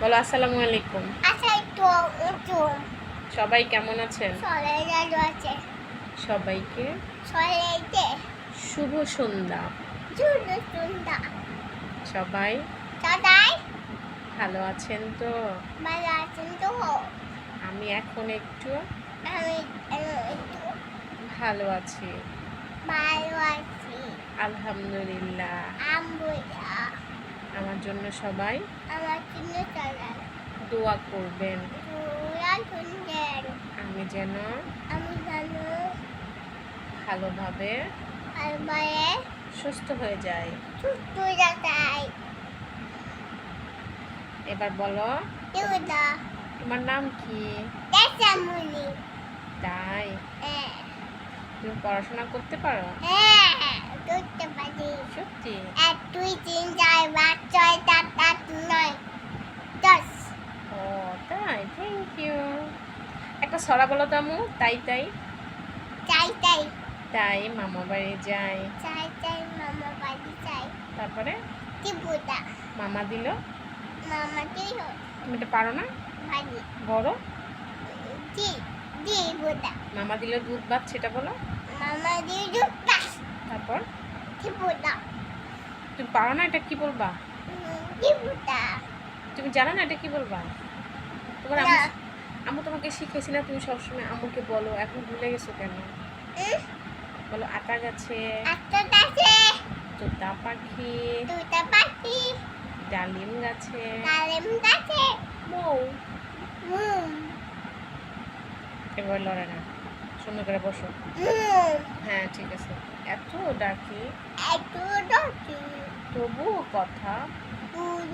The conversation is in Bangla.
বলো আসসালামু আলাইকুম। আচ্ছা সবাই কেমন আছেন? সবাইকে শুভ সন্ধ্যা। সবাই ভালো আছেন তো? ভালো আছেন তো? আমি এখন একটু আমি আমি একটু ভালো আছি। ভালো আছি। আলহামদুলিল্লাহ। আমরা আমার জন্য সবাই আমার জন্য সদাই দোয়া করবেন। আমি যেন আমি ভালোভাবে সুস্থ হয়ে যাই। সুস্থ এবার বলো তোমার নাম কি? তাই? হ্যাঁ। তুমি পড়াশোনা করতে পারো? হ্যাঁ করতে পারি। সত্যি? এক দুই তিন চার পাঁচ ছয় সাত আট নয় দশ। ও তাই থ্যাংক ইউ একটা সরা বলো তো আমু তাই তাই। তাই চাই তাই মামা বাড়ি যাই। তাই চাই মামা বাড়ি চাই তারপরে? কি ত্রিপুরা মামা দিল। মামা কি তুমি এটা পারো না? বাড়ি বড় জি জি ত্রিপুরা মামা দিল দুধ ভাত সেটা বলো। মামা দিয়ে জুতা তারপর? কি ত্রিপুরা তুমি পারো না এটা কি বলবা? তুমি জানো না এটা কি বলবা? তোমার আম্মু আম্মু তোমাকে শিখেছি না তুমি সবসময় আম্মুকে বলো এখন ভুলে গেছো কেন? বলো আটা গাছে। তোতা পাখি। ডালিম গাছে। ডালিম এবার লড়ে না সুন্দর করে বসো। হ্যাঁ ঠিক আছে। এত ডাকি। ডাকি তবুও কথা